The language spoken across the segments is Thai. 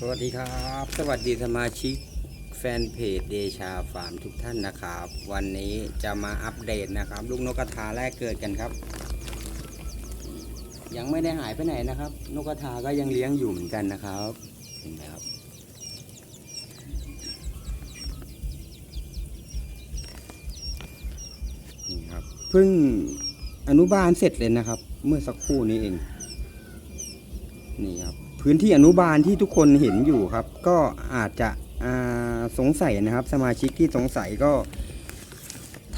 สวัสดีครับ สวัสดีสมาชิกแฟนเพจเดชาฟาร์มทุกท่านนะครับ วันนี้จะมาอัปเดตนะครับ ลูกนกกระทาแรกเกิดกันครับ ยังไม่ได้หายไปไหนนะครับ นกกระทาก็ยังเลี้ยงอยู่เหมือนกันนะครับเห็นไหมครับนี่ครับเพิ่งอนุบาลเสร็จเลยนะครับ เมื่อสักครู่นี้เอง นี่ครับ พื้นที่อนุบาลที่ทุกคนเห็นอยู่ครับ ก็อาจจะสงสัยนะครับ สมาชิกที่สงสัยก็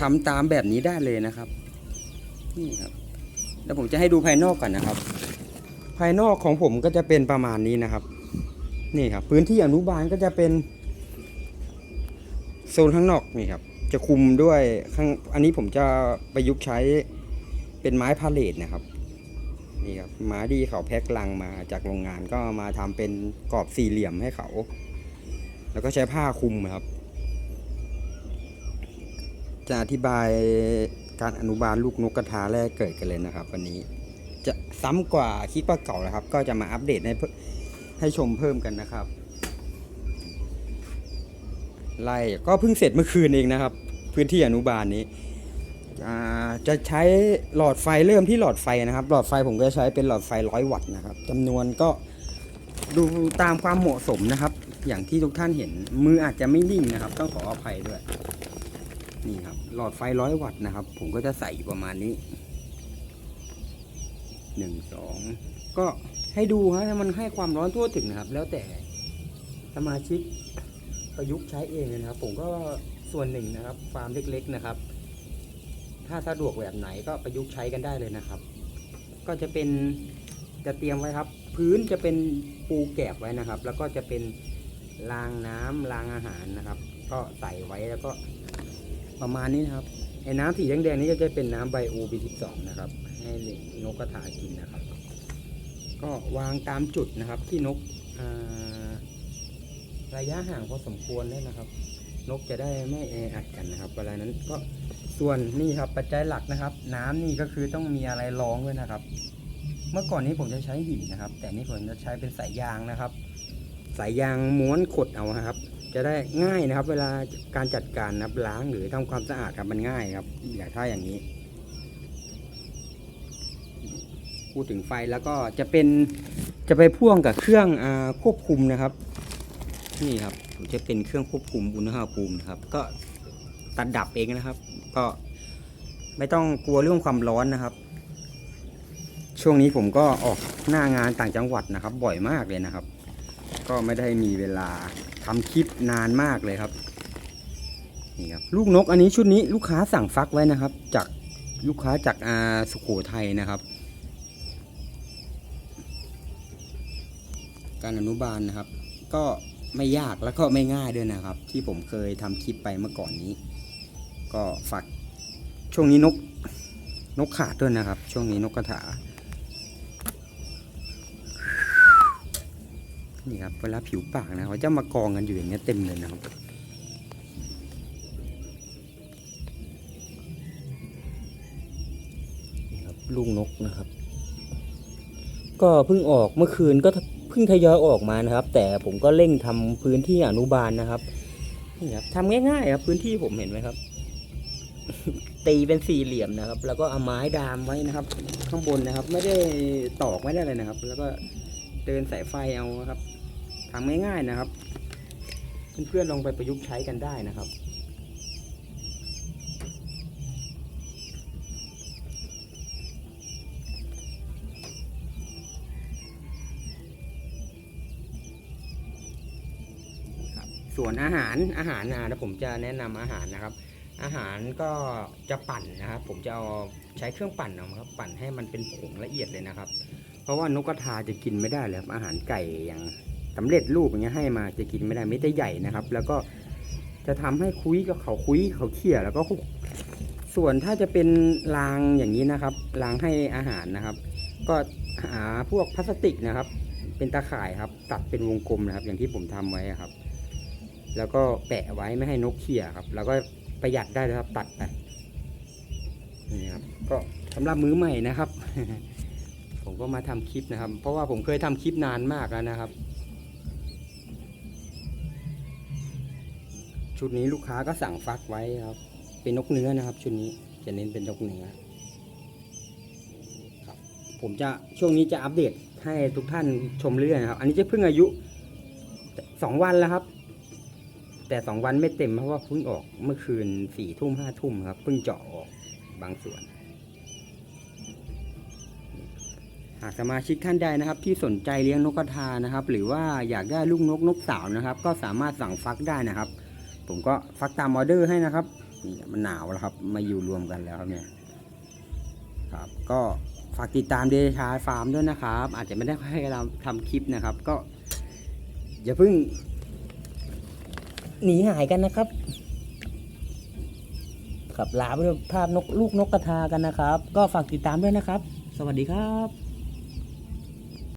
ทำตามแบบนี้ได้เลยนะครับนี่ครับ แล้วผมจะให้ดูภายนอกก่อนนะครับ ภายนอกของผมก็จะเป็นประมาณนี้นะครับ นี่ครับ พื้นที่อนุบาลก็จะเป็นโซนข้างนอกนี่ครับ จะคุมด้วยข้างอันนี้ผมจะประยุกต์ใช้เป็นไม้พาเลทนะครับ นี่ครับหมาดีเขาแพ็คลังมาจากโรงงานก็มาทำเป็นกรอบสี่เหลี่ยมให้เขา แล้วก็ใช้ผ้าคลุมครับ จะอธิบายการอนุบาลลูกนกกระทาแรกเกิดกันเลยนะครับ วันนี้จะซ้ำกว่าคลิปเก่าๆนะครับ ก็จะมาอัปเดตให้ให้ชมเพิ่มกันนะครับไล่ก็เพิ่งเสร็จเมื่อคืนเองนะครับ พื้นที่อนุบาลนี้ จะใช้หลอดไฟเริ่มที่หลอดไฟนะครับ หลอดไฟผมก็ใช้เป็นหลอดไฟร้อยวัตต์นะครับจำนวนก็ดูตามความเหมาะสมนะครับ อย่างที่ทุกท่านเห็นมืออาจจะไม่นิ่งนะครับ ต้องขออภัยด้วยนี่ครับ หลอดไฟร้อยวัตต์นะครับ ผมก็จะใส่อยู่ประมาณนี้หนึ่งสองก็ให้ดูฮะถ้มันให้ความร้อนทั่วถึงนะครับ แล้วแต่สมาชิกประยุกต์ใช้เองนะครับ ผมก็ส่วนหนึ่งนะครับฟาร์มเล็ก ๆ นะครับ ถ้าสะดวกแบบไหนก็ประยุกต์ใช้กันได้เลยนะครับ ก็จะเป็นจะเตรียมไว้ครับ พื้นจะเป็นปูแกบไว้นะครับ แล้วก็จะเป็นรางน้ำรางอาหารนะครับ ก็ใส่ไว้แล้วก็ประมาณนี้นะครับไอ้น้ำสีแดงๆนี้ก็จะเป็นน้ำไบโอบีทิสองนะครับ ให้นกกระทากินนะครับ ก็วางตามจุดนะครับ ที่นกระยะห่างพอสมควรเลยนะครับ นกจะได้ไม่แออัดกันนะครับเวลานั้นก็ ส่วนนี่ครับปัจจัยหลักนะครับ น้ำนี่ก็คือต้องมีอะไรรองด้วยนะครับ เมื่อก่อนนี้ผมจะใช้หินนะครับ แต่นี่ผมจะใช้เป็นสายยางนะครับ สายยางม้วนขดเอานะครับ จะได้ง่ายนะครับ เวลาการจัดการนับล้างหรือทำความสะอาดครับมันง่ายครับอย่างถ้าอย่างนี้ พูดถึงไฟแล้วก็จะเป็นจะไปพ่วงกับเครื่องอควบคุมนะครับ นี่ครับจะเป็นเครื่องควบคุมอุณหภูมินะครับ ก็ตัดดับเองนะครับ ก็ไม่ต้องกลัวเรื่องความร้อนนะครับ ช่วงนี้ผมก็ออกหน้างานต่างจังหวัดนะครับ บ่อยมากเลยนะครับ ก็ไม่ได้มีเวลาทำคลิปนานมากเลยครับนี่ครับลูกนกอันนี้ชุดนี้ลูกค้าสั่งฟักไว้นะครับ จากลูกค้าจากอาสุขโขทัยนะครับ การอนุบาลนะครับ ก็ไม่ยากแล้วก็ไม่ง่ายด้วยนะครับ ที่ผมเคยทำคลิปไปเมื่อก่อนนี้ ก็ฝากช่วงนี้นกนกขาดด้วยนะครับ ช่วงนี้นกกระถา นี่ครับเวลาผิวปากนะเขาจะมากองกันอยู่อย่างเงี้ยเต็มเลยนะครับนี่ครับลูกนกนะครับ ก็เพิ่งออกเมื่อคืนก็เพิ่งทยอยออกมานะครับ แต่ผมก็เร่งทำพื้นที่อนุบาลนะครับนี่ครับทำง่ายๆครับพื้นที่ผมเห็นไหมครับ ตีเป็นสี่เหลี่ยมนะครับ แล้วก็เอาไม้ดามไว้นะครับ ข้างบนนะครับ ไม่ได้ตอกไม่ได้เลยนะครับ แล้วก็เดินสายไฟเอาครับทำง่ายๆนะครับ เพื่อนๆลองไปประยุกต์ใช้กันได้นะครับส่วนอาหารอาหารนะผมจะแนะนำอาหารนะครับ อาหารก็จะปั่นนะครับ ผมจะเอาใช้เครื่องปั่นเอาครับปั่นให้มันเป็นผงละเอียดเลยนะครับ เพราะว่านกกระทาจะกินไม่ได้เลยครับอาหารไก่อย่างสำเร็จรูปอย่างเงี้ยให้มาจะกินไม่ได้ไม่ได้ใหญ่นะครับ แล้วก็จะทำให้คุยกับเขาคุยเขาเขี่ยแล้วก็คุกส่วนถ้าจะเป็นรางอย่างนี้นะครับรางให้อาหารนะครับ ก็หาพวกพลาสติกนะครับ เป็นตาข่ายครับ ตัดเป็นวงกลมนะครับ อย่างที่ผมทำไว้ครับ แล้วก็แปะไว้ไม่ให้นกเขี่ยครับ แล้วก็ ประหยัดได้นะครับตัดนะนี่ครับก็สำหรับมือใหม่นะครับ ผมก็มาทำคลิปนะครับ เพราะว่าผมเคยทำคลิปนานมากแล้วนะครับ ชุดนี้ลูกค้าก็สั่งฟักไว้ครับ เป็นนกเนื้อนะครับ ชุดนี้จะเน้นเป็นนกเนื้อครับ ผมจะช่วงนี้จะอัปเดตให้ทุกท่านชมเรื่อยนะครับ อันนี้จะเพิ่งอายุสองวันแล้วครับ แต่สองวันไม่เต็มเพราะว่าเพิ่งออกเมื่อคืนสี่ทุ่มห้าทุ่มครับเพิ่งเจาะออกบางส่วน หากสมาชิกท่านใดนะครับ ที่สนใจเลี้ยงนกกระทานะครับ หรือว่าอยากได้ลูกนกนกสาวนะครับ ก็สามารถสั่งฟักได้นะครับ ผมก็ฟักตามออเดอร์ให้นะครับนี่มันหนาวแล้วครับ มาอยู่รวมกันแล้วครับเนี่ยครับ ก็ฝากติดตามเดชาฟาร์มด้วยนะครับ อาจจะไม่ได้ให้เราทำคลิปนะครับ ก็อย่าเพิ่ง หนีหายกันนะครับขับลาไปด้วยภาพนกลูกนกกระทากันนะครับ ก็ฝากติดตามด้วยนะครับ สวัสดีครับ